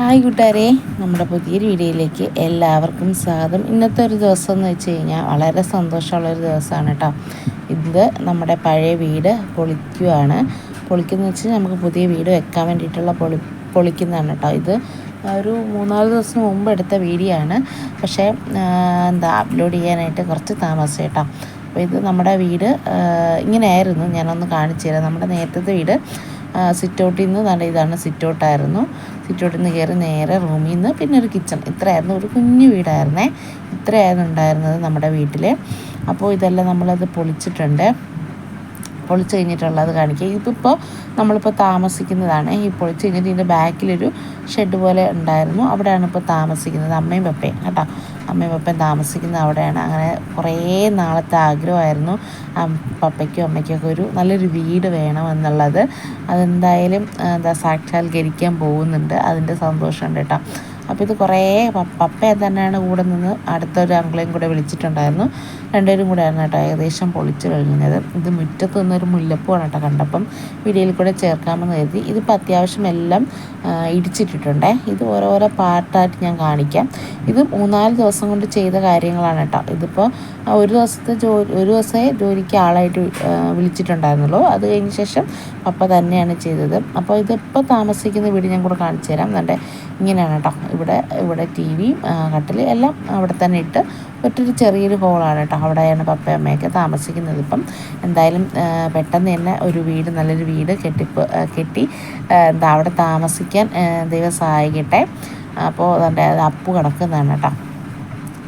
Hi കൂട്ടുകാരെ. നമ്മുടെ പുതിയൊരു വീഡിയോയിലേക്ക് എല്ലാവർക്കും സ്വാഗതം. ഇന്നത്തെ ഒരു ദിവസം എന്ന് വെച്ച് കഴിഞ്ഞാൽ വളരെ സന്തോഷമുള്ളൊരു ദിവസമാണ് കേട്ടോ. ഇത് നമ്മുടെ പഴയ വീട് പൊളിക്കുവാണ്. പൊളിക്കുന്ന വെച്ച് നമുക്ക് പുതിയ വീട് വെക്കാൻ വേണ്ടിയിട്ടുള്ള പൊളി പൊളിക്കുന്നതാണ് കേട്ടോ. ഇത് ഒരു മൂന്നാൽ ദിവസം മുമ്പ് എടുത്ത വീഡിയോ ആണ് പക്ഷേ എന്താ അപ്ലോഡ് ചെയ്യാനായിട്ട് കുറച്ച് താമസം കേട്ടോ. അപ്പോൾ ഇത് നമ്മുടെ വീട് ഇങ്ങനെയായിരുന്നു. ഞാനൊന്ന് കാണിച്ചു തരാം. നമ്മുടെ നേരത്തെ വീട് സിറ്റൗട്ടിൽ നിന്ന് നല്ല ഇതാണ് സിറ്റൗട്ടായിരുന്നു. സിറ്റൗട്ടിൽ നിന്ന് കയറി നേരെ റൂമിൽ നിന്ന് പിന്നെ ഒരു കിച്ചൺ. ഇത്രയായിരുന്നു. ഒരു കുഞ്ഞു വീടായിരുന്നേ. ഇത്രയായിരുന്നു ഉണ്ടായിരുന്നത് നമ്മുടെ വീട്ടിൽ അപ്പോൾ ഇതെല്ലാം നമ്മളത് പൊളിച്ചിട്ടുണ്ട്. പൊളിച്ച് കഴിഞ്ഞിട്ടുള്ളത് കാണിക്കുക. ഇതിപ്പോൾ നമ്മളിപ്പോൾ താമസിക്കുന്നതാണ്. ഈ പൊളിച്ച് കഴിഞ്ഞിട്ട് ഇതിന്റെ ബാക്കിലൊരു ഷെഡ് പോലെ ഉണ്ടായിരുന്നു. അവിടെയാണ് ഇപ്പോൾ താമസിക്കുന്നത് അമ്മയും പപ്പയും കേട്ടോ. അമ്മയും പപ്പയും താമസിക്കുന്നത് അവിടെയാണ്. അങ്ങനെ കുറേ നാളത്തെ ആഗ്രഹമായിരുന്നു. പപ്പയ്ക്കും അമ്മയ്ക്കൊക്കെ ഒരു നല്ലൊരു വീട് വേണം എന്നുള്ളത്. അതെന്തായാലും എന്താ സാക്ഷാത്കരിക്കാൻ പോകുന്നുണ്ട്. അതിന്റെ സന്തോഷമുണ്ട് കേട്ടോ. അപ്പോൾ ഇത് കുറേ പപ്പയെ തന്നെയാണ് കൂടെ നിന്ന് അടുത്തൊരു അങ്കിളെയും കൂടെ വിളിച്ചിട്ടുണ്ടായിരുന്നു. രണ്ടുപേരും കൂടെ ആയിരുന്നു കേട്ടോ ഏകദേശം പൊളിച്ച് കഴിഞ്ഞത്. ഇത് മുറ്റത്ത് നിന്നൊരു മുല്ലപ്പൂവാണ് കേട്ടോ കണ്ടപ്പം വീഡിയോയിൽ കൂടെ ചേർക്കാമെന്ന് കരുതി. ഇതിപ്പോൾ അത്യാവശ്യം എല്ലാം ഇടിച്ചിട്ടിട്ടുണ്ടേ. ഇത് ഓരോരോ പാർട്ടായിട്ട് ഞാൻ കാണിക്കാം. ഇത് മൂന്നാൽ ദിവസം കൊണ്ട് ചെയ്ത കാര്യങ്ങളാണ് കേട്ടോ. ഇതിപ്പോൾ ഒരു ദിവസത്തെ ജോലി ഒരു ദിവസമേ ജോലിക്ക് ആളായിട്ട് വിളിച്ചിട്ടുണ്ടായിരുന്നുള്ളൂ. അത് കഴിഞ്ഞ ശേഷം പപ്പ തന്നെയാണ് ചെയ്തത്. അപ്പോൾ ഇതിപ്പോൾ താമസിക്കുന്ന വീട് ഞാൻ കൂടെ കാണിച്ചു തരാം. എന്നിട്ട് ഇങ്ങനെയാണ് കേട്ടോ. ഇവിടെ ഇവിടെ ടി വി കട്ടിൽ എല്ലാം അവിടെ തന്നെ ഇട്ട് ഒറ്റൊരു ചെറിയൊരു ഹോളാണ് കേട്ടോ. അവിടെയാണ് പപ്പയും അമ്മയൊക്കെ താമസിക്കുന്നത് ഇപ്പം. എന്തായാലും പെട്ടെന്ന് തന്നെ ഒരു വീട് നല്ലൊരു വീട് കെട്ടിപ്പ് കെട്ടി എന്താ അവിടെ താമസിക്കാൻ ദൈവം സഹായിക്കട്ടെ. അപ്പോൾ അതിന്റെ അപ്പു കിടക്കുന്നതാണ് കേട്ടോ.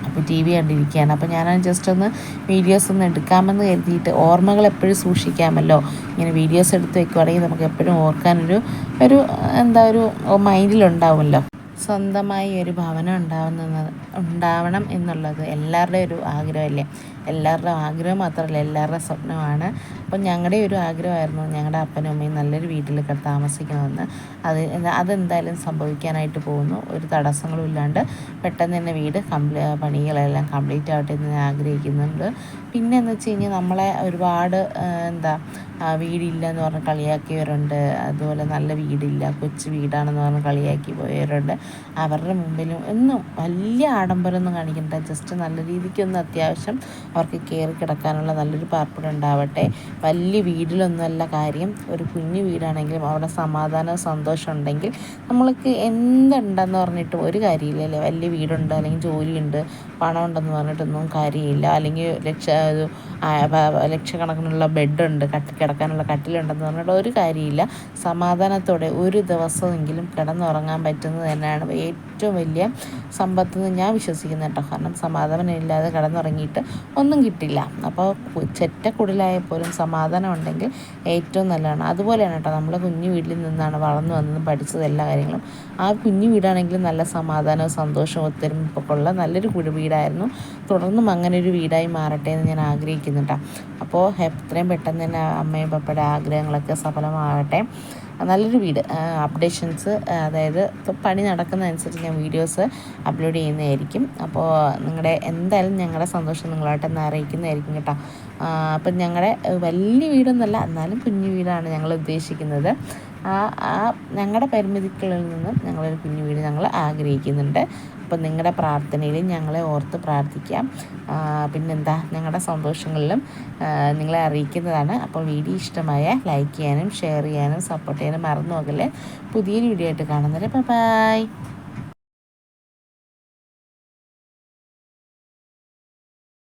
അപ്പോൾ ടി വി കണ്ടിരിക്കുകയാണ്. അപ്പോൾ ഞാൻ ജസ്റ്റ് ഒന്ന് വീഡിയോസ് ഒന്ന് എടുക്കാമെന്ന് കരുതിയിട്ട് ഓർമ്മകൾ എപ്പോഴും സൂക്ഷിക്കാമല്ലോ. ഇങ്ങനെ വീഡിയോസ് എടുത്ത് വെക്കുവാണെങ്കിൽ നമുക്ക് എപ്പോഴും ഓർക്കാനൊരു ഒരു എന്താ ഒരു മൈൻഡിലുണ്ടാവുമല്ലോ. സ്വന്തമായി ഒരു ഭവനം ഉണ്ടാവുന്നത് ഉണ്ടാവണം എന്നുള്ളത് എല്ലാവരുടെയും ഒരു ആഗ്രഹമല്ലേ. എല്ലാവരുടെയും ആഗ്രഹം മാത്രമല്ല എല്ലാവരുടെ സ്വപ്നമാണ്. അപ്പം ഞങ്ങളുടെ ഒരു ആഗ്രഹമായിരുന്നു ഞങ്ങളുടെ അപ്പനും അമ്മയും നല്ലൊരു വീട്ടിലൊക്കെ താമസിക്കണമെന്ന്. അത് അതെന്തായാലും സംഭവിക്കാനായിട്ട് പോകുന്നു. ഒരു തടസ്സങ്ങളും ഇല്ലാണ്ട് പെട്ടെന്ന് തന്നെ വീട് കംപ്ലീ പണികളെല്ലാം കംപ്ലീറ്റ് ആവട്ടെ എന്ന് ഞാൻ ആഗ്രഹിക്കുന്നുണ്ട്. പിന്നെ എന്ന് വെച്ച് കഴിഞ്ഞാൽ നമ്മളെ ഒരുപാട് എന്താ വീടില്ല എന്ന് പറഞ്ഞ് കളിയാക്കിയവരുണ്ട്. അതുപോലെ നല്ല വീടില്ല കൊച്ചു വീടാണെന്ന് പറഞ്ഞ് കളിയാക്കി പോയവരുണ്ട്. അവരുടെ മുമ്പിലും ഒന്നും വലിയ ആഡംബരമൊന്നും കാണിക്കണ്ട. ജസ്റ്റ് നല്ല രീതിക്കൊന്ന് അത്യാവശ്യം അവർക്ക് കയറി കിടക്കാനുള്ള നല്ലൊരു പാർപ്പിടം ഉണ്ടാവട്ടെ. വലിയ വീടിലൊന്നുമല്ല കാര്യം. ഒരു കുഞ്ഞു വീടാണെങ്കിലും അവിടെ സമാധാനവും സന്തോഷം ഉണ്ടെങ്കിൽ നമ്മൾക്ക് എന്തുണ്ടെന്ന് പറഞ്ഞിട്ട് ഒരു കാര്യമില്ല അല്ലേ വലിയ വീടുണ്ട് അല്ലെങ്കിൽ ജോലിയുണ്ട് പണം ഉണ്ടെന്ന് പറഞ്ഞിട്ടൊന്നും കാര്യമില്ല. അല്ലെങ്കിൽ ലക്ഷ ലക്ഷക്കണക്കിനുള്ള ബെഡുണ്ട് കട്ടി കിടക്കാനുള്ള കട്ടിലുണ്ടെന്ന് പറഞ്ഞിട്ട് ഒരു കാര്യമില്ല. സമാധാനത്തോടെ ഒരു ദിവസമെങ്കിലും കിടന്നുറങ്ങാൻ പറ്റുന്നത് തന്നെയാണ് ഏറ്റവും വലിയ സമ്പത്ത് എന്ന് ഞാൻ വിശ്വസിക്കുന്നത് കേട്ടോ. കാരണം സമാധാനം ഇല്ലാതെ കിടന്നുറങ്ങിയിട്ട് ഒന്നും കിട്ടില്ല. അപ്പോൾ ചെറ്റക്കുടിലായാൽ പോലും സമാധാനം ഉണ്ടെങ്കിൽ ഏറ്റവും നല്ലതാണ്. അതുപോലെയാണ് കേട്ടോ നമ്മൾ കുഞ്ഞു വീട്ടിൽ നിന്നാണ് വളർന്നു വന്നതും പഠിച്ചത് എല്ലാ കാര്യങ്ങളും. ആ കുഞ്ഞു വീടാണെങ്കിലും നല്ല സമാധാനവും സന്തോഷവും ഒത്തൊരുമിപ്പൊക്കെ ഉള്ള നല്ലൊരു വീടായിരുന്നു. തുടർന്നും അങ്ങനെ ഒരു വീടായി മാറട്ടെ എന്ന് ഞാൻ ആഗ്രഹിക്കുന്നുണ്ട് അപ്പോൾ എത്രയും പെട്ടെന്ന് തന്നെ അമ്മയും പപ്പയുടെ ആഗ്രഹങ്ങളൊക്കെ സഫലമാകട്ടെ നല്ലൊരു വീട് അപ്ഡേഷൻസ് അതായത് ഇപ്പോൾ പണി നടക്കുന്നതനുസരിച്ച് ഞാൻ വീഡിയോസ് അപ്ലോഡ് ചെയ്യുന്നതായിരിക്കും. അപ്പോൾ നിങ്ങളുടെ എന്തായാലും ഞങ്ങളുടെ സന്തോഷം നിങ്ങളായിട്ടൊന്ന് അറിയിക്കുന്നതായിരിക്കും കേട്ടോ. അപ്പം ഞങ്ങളുടെ വലിയ വീടൊന്നുമല്ല എന്നാലും കുഞ്ഞു വീടാണ് ഞങ്ങൾ ഉദ്ദേശിക്കുന്നത്. ആ ആ ഞങ്ങളുടെ പരിമിതികളിൽ നിന്നും ഞങ്ങളൊരു കുഞ്ഞു വീട് ഞങ്ങൾ ആഗ്രഹിക്കുന്നുണ്ട്. അപ്പം നിങ്ങളുടെ പ്രാർത്ഥനയിൽ ഞങ്ങളെ ഓർത്ത് പ്രാർത്ഥിക്കാം. പിന്നെന്താ ഞങ്ങളുടെ സന്തോഷങ്ങളിലും നിങ്ങളെ അറിയിക്കുന്നതാണ്. അപ്പോൾ വീഡിയോ ഇഷ്ടമായ ലൈക്ക് ചെയ്യാനും ഷെയർ ചെയ്യാനും സപ്പോർട്ട് ചെയ്യാനും മറന്നു പോകല്ലേ. പുതിയൊരു വീഡിയോ ആയിട്ട് കാണുന്നത് ബൈ.